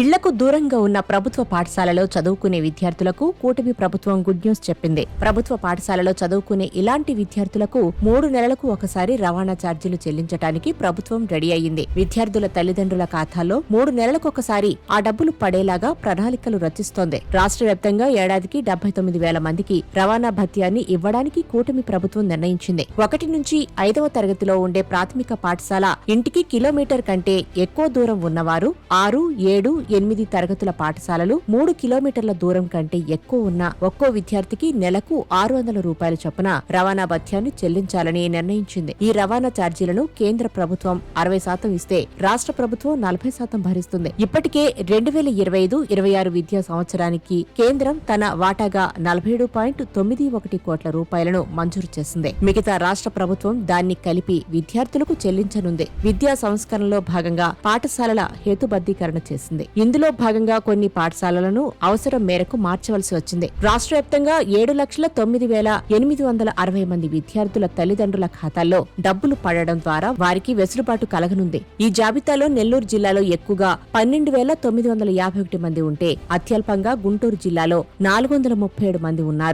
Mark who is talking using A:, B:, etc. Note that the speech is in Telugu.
A: ఇళ్ళకు దూరంగా ఉన్న ప్రభుత్వ పాఠశాలలో చదువుకునే విద్యార్థులకు కూటమి ప్రభుత్వం గుడ్ న్యూస్ చెప్పింది. ప్రభుత్వ పాఠశాలలో చదువుకునే ఇలాంటి విద్యార్థులకు మూడు నెలలకు ఒకసారి రవాణా ఛార్జీలు చెల్లించడానికి ప్రభుత్వం రెడీ అయ్యింది. విద్యార్థుల తల్లిదండ్రుల ఖాతాలో మూడు నెలలకొకసారి ఆ డబ్బులు పడేలాగా ప్రణాళికలు రచిస్తోంది. రాష్ట్ర వ్యాప్తంగా ఏడాదికి డెబ్బై తొమ్మిది వేల మందికి రవాణా భత్యాన్ని ఇవ్వడానికి కూటమి ప్రభుత్వం నిర్ణయించింది. ఒకటి నుంచి ఐదవ తరగతిలో ఉండే ప్రాథమిక పాఠశాల ఇంటికి కిలోమీటర్ కంటే ఎక్కువ దూరం ఉన్నవారు ఆరు ఏడు ఎనిమిది తరగతుల పాఠశాలలు మూడు కిలోమీటర్ల దూరం కంటే ఎక్కువ ఉన్న ఒక్కో విద్యార్థికి నెలకు ఆరు వందల రూపాయల చొప్పున రవాణా భత్యాన్ని చెల్లించాలని నిర్ణయించింది. ఈ రవాణా ఛార్జీలను కేంద్ర ప్రభుత్వం అరవై శాతం ఇస్తే రాష్ట్ర ప్రభుత్వం నలభై శాతం భరిస్తుంది. ఇప్పటికే రెండు వేల ఇరవై ఐదు ఇరవై ఆరు విద్యా సంవత్సరానికి కేంద్రం తన వాటాగా నలభై ఏడు పాయింట్ తొమ్మిది ఒకటి కోట్ల రూపాయలను మంజూరు చేసింది. మిగతా రాష్ట్ర ప్రభుత్వం దాన్ని కలిపి విద్యార్థులకు చెల్లించనుంది. విద్యా సంస్కరణలో భాగంగా పాఠశాలల హేతుబద్ధీకరణ చేసింది. ఇందులో భాగంగా కొన్ని పాఠశాలలను అవసరం మేరకు మార్చవలసి వచ్చింది. రాష్ట్ర వ్యాప్తంగా ఏడు లక్షల తొమ్మిది వేల ఎనిమిది వందల అరవై మంది విద్యార్థుల తల్లిదండ్రుల ఖాతాల్లో డబ్బులు పడడం ద్వారా వారికి వెసులుబాటు కలగనుంది. ఈ జాబితాలో నెల్లూరు జిల్లాలో ఎక్కువగా పన్నెండు వేల తొమ్మిది వందల యాభై ఒకటి మంది ఉంటే అత్యల్పంగా గుంటూరు జిల్లాలో నాలుగు వందల ముప్పై ఏడు మంది ఉన్నారు.